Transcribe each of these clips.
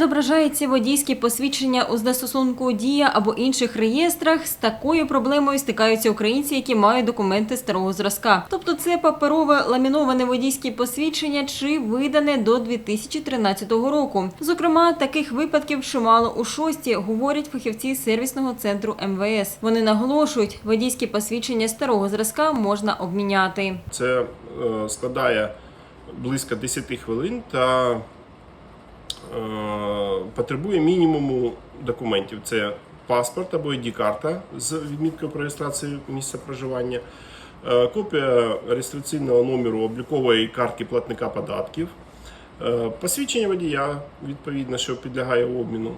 відображається водійське посвідчення у застосунку Дія або інших реєстрах. З такою проблемою стикаються українці, які мають документи старого зразка. Тобто це паперове ламіноване водійське посвідчення чи видане до 2013 року. Зокрема, таких випадків чимало у шості, говорять фахівці сервісного центру МВС. Вони наголошують, водійське посвідчення старого зразка можна обміняти. Це е, складає близько 10 хвилин та потребує мінімуму документів. Це паспорт або ID-карта з відміткою про реєстрацію місця проживання, е, копія реєстраційного номеру облікової картки платника податків, е, посвідчення водія, відповідно, що підлягає обміну.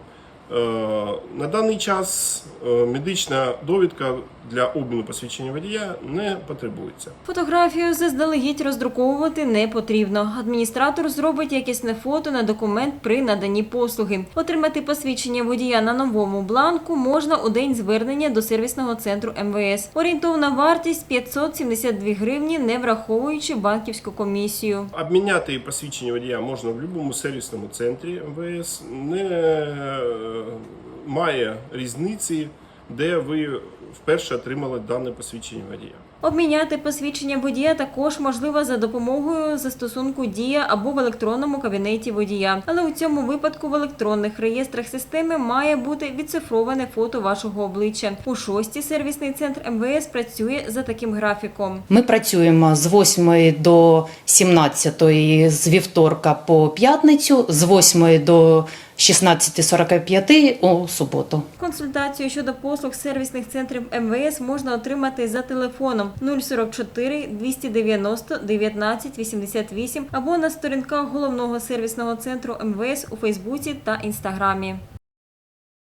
Е, На даний час е, медична довідка для обміну посвідчення водія не потребується. Фотографію заздалегідь роздруковувати не потрібно. Адміністратор зробить якісне фото на документ при наданні послуги. Отримати посвідчення водія на новому бланку можна у день звернення до сервісного центру МВС. Орієнтовна вартість 572 гривні, не враховуючи банківську комісію. Обміняти посвідчення водія можна в будь-якому сервісному центрі МВС. Не е, має різниці, де ви вперше отримали дане посвідчення водія. Обміняти посвідчення водія також можливо за допомогою застосунку Дія або в електронному кабінеті водія. Але у цьому випадку в електронних реєстрах системи має бути відцифроване фото вашого обличчя. У шості сервісний центр МВС працює за таким графіком. Ми працюємо з 8 до 17 з вівторка по п'ятницю, з 8 до 16.45 у суботу. Консультацію щодо послуг сервісних центрів МВС можна отримати за телефоном 044 290 19 88 або на сторінках головного сервісного центру МВС у Фейсбуці та Інстаграмі.